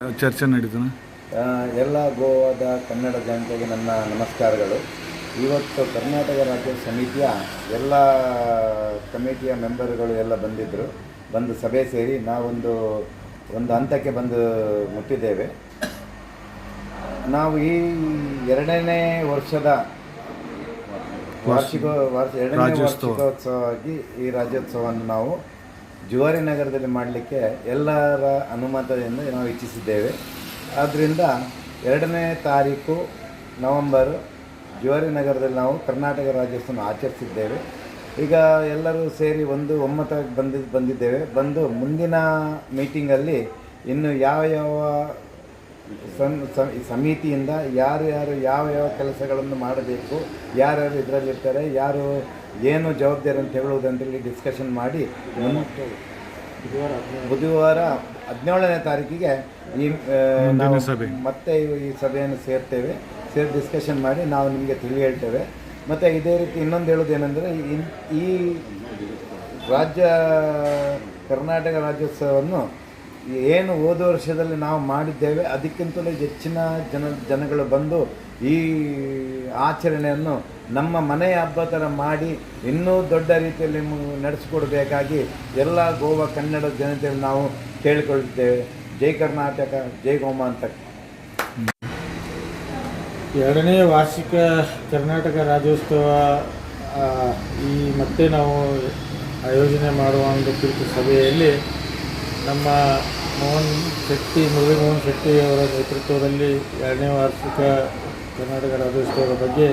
ಚರ್ಚೆ ನಡೀತಾನೆ ಎಲ್ಲ ಗೋವಾದ ಕನ್ನಡ ಜನತೆಗೆ ನನ್ನ ನಮಸ್ಕಾರಗಳು. ಇವತ್ತು ಕರ್ನಾಟಕ ರಾಜ್ಯ ಸಮಿತಿಯ ಎಲ್ಲ ಕಮಿಟಿಯ ಮೆಂಬರ್ಗಳು ಎಲ್ಲ ಬಂದಿದ್ದರು ಬಂದು ಸಭೆ ಸೇರಿ ನಾವೊಂದು ಒಂದು ಹಂತಕ್ಕೆ ಬಂದು ಮುಟ್ಟಿದ್ದೇವೆ. ನಾವು ಈ ಎರಡನೇ ವರ್ಷದ ವಾರ್ಷಿಕ ವಾರ್ಷ ಎರಡನೇ. ವಾರ್ಷಿಕೋತ್ಸವವಾಗಿ ಈ ರಾಜ್ಯೋತ್ಸವವನ್ನು ನಾವು ಜುವಾರಿ ನಗರದಲ್ಲಿ ಮಾಡಲಿಕ್ಕೆ ಎಲ್ಲರ ಅನುಮತದಿಂದ ನಾವು ಇಚ್ಛಿಸಿದ್ದೇವೆ. ಆದ್ದರಿಂದ ಎರಡನೇ ತಾರೀಕು ನವಂಬರು ಜುವಾರಿ ನಗರದಲ್ಲಿ ನಾವು ಕರ್ನಾಟಕ ರಾಜ್ಯೋತ್ಸವ ಆಚರಿಸಿದ್ದೇವೆ. ಈಗ ಎಲ್ಲರೂ ಸೇರಿ ಒಂದು ಒಮ್ಮತ ಬಂದಿ, ಬಂದಿದ್ದೇವೆ. ಬಂದು ಮುಂದಿನ ಮೀಟಿಂಗಲ್ಲಿ ಇನ್ನು ಯಾವ ಯಾವ ಸಮಿತಿಯಿಂದ ಯಾರು ಯಾರು ಯಾವ ಯಾವ ಕೆಲಸಗಳನ್ನು ಮಾಡಬೇಕು, ಯಾರ್ಯಾರು ಇದರಲ್ಲಿರ್ತಾರೆ, ಯಾರು ಏನು ಜವಾಬ್ದಾರಿ ಅಂತ ಹೇಳುವುದಂತೇಳಿ ಡಿಸ್ಕಷನ್ ಮಾಡಿ ಬುಧವಾರ ಹದಿನೇಳನೇ ತಾರೀಕಿಗೆ ಈ ನಾವು ಸಭೆ. ಮತ್ತೆ ಈ- ಸಭೆಯನ್ನು ಸೇರ್ತೇವೆ ಸೇರಿ ಡಿಸ್ಕಷನ್ ಮಾಡಿ ನಾವು ನಿಮಗೆ ತಿಳಿ ಹೇಳ್ತೇವೆ ಮತ್ತು ಇದೇ ರೀತಿ ಇನ್ನೊಂದು ಹೇಳೋದೇನೆಂದರೆ ಈ ರಾಜ್ಯ ಕರ್ನಾಟಕ ರಾಜ್ಯೋತ್ಸವವನ್ನು ಏನು ಹೋದ ವರ್ಷದಲ್ಲಿ ನಾವು ಮಾಡಿದ್ದೇವೆ, ಅದಕ್ಕಿಂತಲೂ ಹೆಚ್ಚಿನ ಜನ, ಜನಗಳು ಬಂದು ಈ ಆಚರಣೆಯನ್ನು ನಮ್ಮ ಮನೆಯ ಹಬ್ಬ ಥರ ಮಾಡಿ ಇನ್ನೂ ದೊಡ್ಡ ರೀತಿಯಲ್ಲಿ ನಡೆಸಿಕೊಡಬೇಕಾಗಿ ಎಲ್ಲ ಗೋವಾ ಕನ್ನಡ ಜನತೆಯಲ್ಲಿ ನಾವು ಕೇಳಿಕೊಳ್ಳುತ್ತೇವೆ ಜೈ ಕರ್ನಾಟಕ, ಜೈ ಅಂತ. ಎರಡನೇ ವಾರ್ಷಿಕ ಕರ್ನಾಟಕ ರಾಜ್ಯೋತ್ಸವ ಈ ಮತ್ತೆ ನಾವು ಆಯೋಜನೆ ಮಾಡುವ ಒಂದು ಕುರಿತು ಸಭೆಯಲ್ಲಿ ನಮ್ಮ ಮೋಹನ್ ಶೆಟ್ಟಿ, ಮುರಳಿ ಮೋಹನ್ ಶೆಟ್ಟಿ ಅವರ ನೇತೃತ್ವದಲ್ಲಿ ಎರಡನೇ ವಾರ್ಷಿಕ ಕರ್ನಾಟಕ ರಾಜ್ಯೋತ್ಸವದ ಬಗ್ಗೆ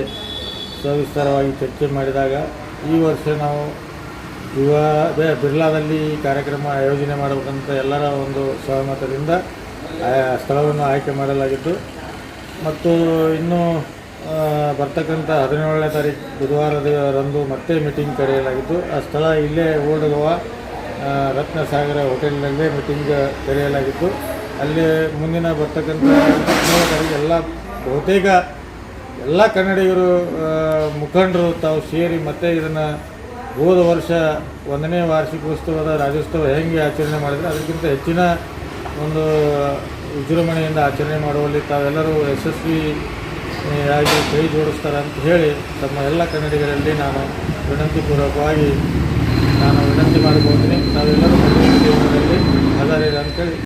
ಸವಿಸ್ತಾರವಾಗಿ ಚರ್ಚೆ ಮಾಡಿದಾಗ, ಈ ವರ್ಷ ನಾವು ಯುವ, ಅದೇ ಬಿರ್ಲಾದಲ್ಲಿ ಕಾರ್ಯಕ್ರಮ ಆಯೋಜನೆ ಮಾಡಬೇಕಂತ ಎಲ್ಲರ ಒಂದು ಸಹಮತದಿಂದ ಸ್ಥಳವನ್ನು ಆಯ್ಕೆ ಮಾಡಲಾಗಿತ್ತು ಮತ್ತು ಇನ್ನು ಬರ್ತಕ್ಕಂಥ ಹದಿನೇಳನೇ ತಾರೀಕು ಬುಧವಾರದಂದು ಮತ್ತೆ ಮೀಟಿಂಗ್ ಕರೆಯಲಾಗಿತ್ತು ಆ ಸ್ಥಳ ಇಲ್ಲೇ ಓಲ್ಡ್ ರತ್ನಸಾಗರ ಹೋಟೆಲ್ನಲ್ಲೇ ಮೀಟಿಂಗ್ ತೆರೆಯಲಾಗಿತ್ತು. ಅಲ್ಲಿ ಮುಂದಿನ ಬರ್ತಕ್ಕಂಥ ಎಲ್ಲ ಬಹುತೇಕ ಎಲ್ಲ ಕನ್ನಡಿಗರು ಮುಖಂಡರು ತಾವು ಸೇರಿ ಮತ್ತೆ ಇದನ್ನು ಹೋದ ವರ್ಷ ಒಂದನೇ ವಾರ್ಷಿಕೋತ್ಸವದ ರಾಜ್ಯೋತ್ಸವ ಹೆಂಗೆ ಆಚರಣೆ ಮಾಡಿದರೆ, ಅದಕ್ಕಿಂತ ಹೆಚ್ಚಿನ ಒಂದು ವಿಜೃಂಭಣೆಯಿಂದ ಆಚರಣೆ ಮಾಡುವಲ್ಲಿ ತಾವೆಲ್ಲರೂ ಯಶಸ್ವಿ ಆಗಿ ಕೈ ಜೋಡಿಸ್ತಾರೆ ಅಂತ ಹೇಳಿ ತಮ್ಮ ಎಲ್ಲ ಕನ್ನಡಿಗರಲ್ಲಿ ನಾನು ವಿನಂತಿಪೂರ್ವಕವಾಗಿ ನಾನು ವಿನಂತಿ ಮಾಡಿಕೊಳ್ತೀನಿ. ಆಧಾರಿತ ಅಂತೇಳಿ